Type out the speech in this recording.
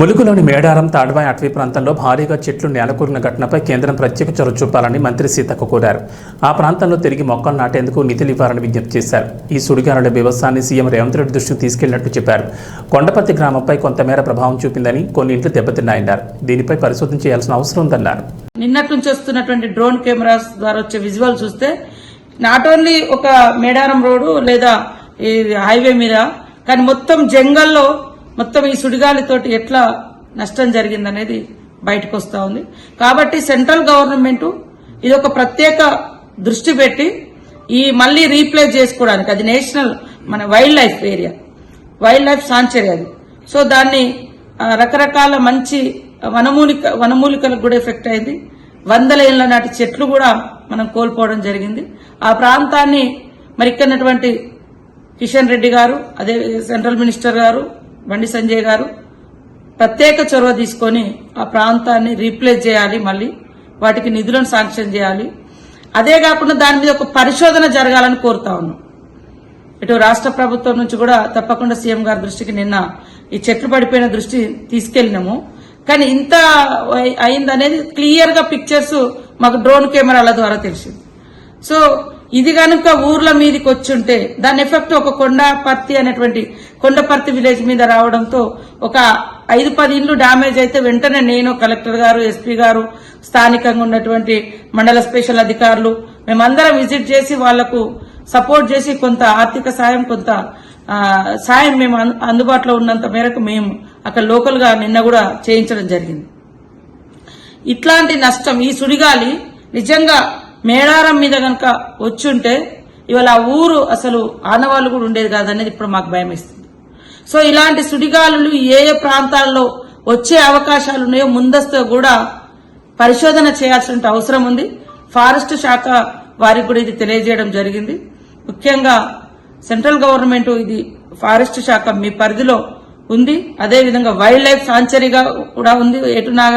ములుగులోని మేడారం తాడ్వాయి అటవీ ప్రాంతంలో భారీగా చెట్లు నేలకూరిన ఘటనపై కేంద్రం ప్రత్యేక చొరవ చూపాలని మంత్రి సీతక్క కోరారు. ఆ ప్రాంతంలో తిరిగి మొక్కలు నాటేందుకు నిధులు ఇవ్వాలని విజ్ఞప్తి చేశారు. ఈ సుడిగాలుల వ్యవస్థాన్ని సీఎం రేవంత్ రెడ్డి దృష్టికి తీసుకెళ్ళినట్లు చెప్పారు. కొండపతి గ్రామంపై కొంతమేర ప్రభావం చూపిందని కొన్ని ఇంట్లు దెబ్బతిన్నాయన్నారు. దీనిపై పరిశోధన చేయాల్సిన అవసరం ఉందన్నారు. నిన్నటి నుంచి వస్తున్నటువంటి డ్రోన్ కెమెరాస్ ద్వారా వచ్చే విజువల్ చూస్తే నాట్ ఓన్లీ ఒక మేడారం రోడ్డు లేదా ఈ హైవే మీద కానీ మొత్తం జంగల్లో మొత్తం ఈ సుడిగాలితోటి ఎట్లా నష్టం జరిగిందనేది బయటకు వస్తా ఉంది. కాబట్టి సెంట్రల్ గవర్నమెంట్ ఇది ఒక ప్రత్యేక దృష్టి పెట్టి ఈ మళ్ళీ రీప్లేస్ చేసుకోవడానికి అది నేషనల్ మన wild life area wild life sanctuary అది. సో దాన్ని రకరకాల మంచి వనమూలిక వనమూలికలకు కూడా ఎఫెక్ట్ అయింది. వందల ఏళ్ళ నాటి చెట్లు కూడా మనం కోల్పోవడం జరిగింది. ఆ ప్రాంతాన్ని మరి ఇక్కడ కిషన్ రెడ్డి గారు అదే సెంట్రల్ మినిస్టర్ గారు బండి సంజయ్ గారు. ప్రత్యేక చొరవ తీసుకొని ఆ ప్రాంతాన్ని రీప్లేస్ చేయాలి మళ్ళీ వాటికి నిధులను శాంక్షన్ చేయాలి. అదే కాకుండా దాని మీద ఒక పరిశోధన జరగాలని కోరుతా ఉన్నాం. ఇటు రాష్ట్ర ప్రభుత్వం నుంచి కూడా తప్పకుండా సీఎం గారి దృష్టికి నిన్న ఈ చెట్లు పడిపోయిన దృష్టి తీసుకెళ్ళినాము కానీ ఇంత అయిందనేది క్లియర్గా పిక్చర్స్ మాకు డ్రోన్ కెమెరాల ద్వారా తెలిసింది. సో ఇది కనుక ఊర్ల మీదకి వచ్చుంటే దాని ఎఫెక్ట్ ఒక కొండపర్తి అనేటువంటి కొండపర్తి విలేజ్ మీద రావడంతో ఒక ఐదు పది ఇండ్లు డ్యామేజ్ అయితే వెంటనే నేను కలెక్టర్ గారు ఎస్పీ గారు స్థానికంగా ఉన్నటువంటి మండల స్పెషల్ అధికారులు మేమందరం విజిట్ చేసి వాళ్ళకు సపోర్ట్ చేసి కొంత ఆర్థిక సాయం కొంత సాయం మేము అందుబాటులో ఉన్నంత మేరకు మేము అక్కడ లోకల్గా నిన్న కూడా చేయించడం జరిగింది. ఇట్లాంటి నష్టం ఈ సుడిగాలి నిజంగా మేడారం మీద కనుక వచ్చుంటే ఇవాళ ఆ ఊరు అసలు ఆనవాళ్ళు కూడా ఉండేది కాదనేది ఇప్పుడు మాకు భయం ఇస్తుంది సో ఇలాంటి సుడిగాలులు ఏ ఏ ప్రాంతాల్లో వచ్చే అవకాశాలు ఉన్నాయో ముందస్తు కూడా పరిశోధన చేయాల్సిన అవసరం ఉంది. ఫారెస్ట్ శాఖ వారికి కూడా ఇది తెలియజేయడం జరిగింది. ముఖ్యంగా సెంట్రల్ గవర్నమెంట్ ఇది ఫారెస్ట్ శాఖ మీ పరిధిలో ఉంది. అదేవిధంగా వైల్డ్ లైఫ్ సాంచరీగా కూడా ఉంది. ఎటు నాగ